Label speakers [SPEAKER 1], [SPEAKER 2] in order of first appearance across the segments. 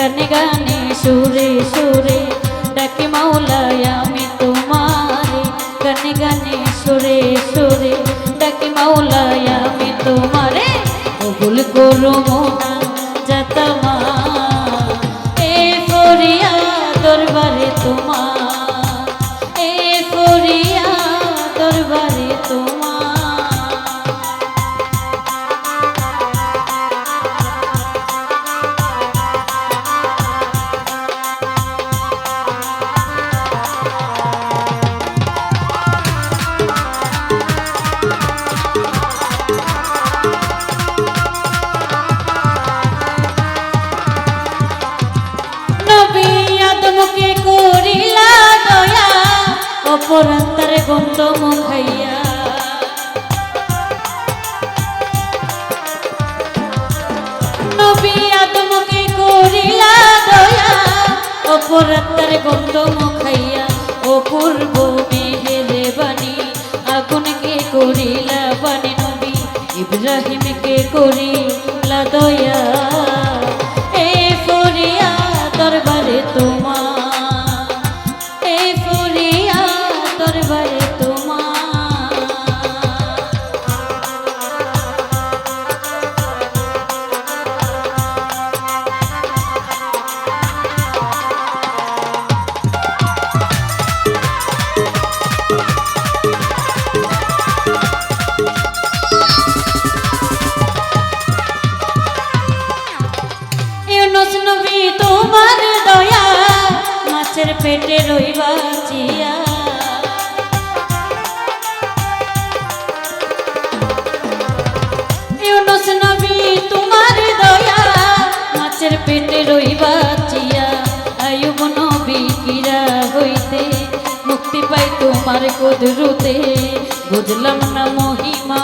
[SPEAKER 1] গানে গানে, সুরে সুরে ডাকি মাওলায়, আমি তোমারে। গানে গানে, সুরে সুরে ডাকি মাওলায়, আমি তোমারে। কবুল করো মোনা যাতামা এ অপরান্তারে গন্ধ মুখাইয়া নবী আদমকে করিলা দয়া, অপরান্তারে গন্ধ মুখাইয়া অপূর্ব মেহেরে বাণী আগুনকে করিলা বাণী নবী। ইব্রাহিমকে করিলা দয়া। তোমার দয়া, মাছের পেটে রইবা চিয়া ইউনুস নবী, তোমার দয়া, মাছের পেটে রইবা চিয়া আয়ুব নবী কিরা হইতে, মুক্তি পাই তোমার কদরুতে। বুঝলাম না মহিমা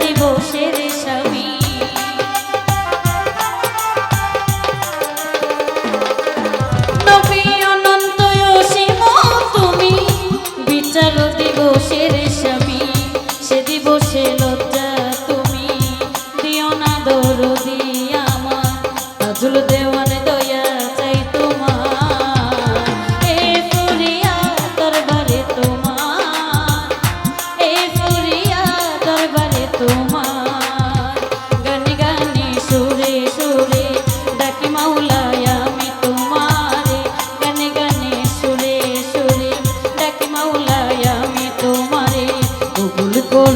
[SPEAKER 1] বিচার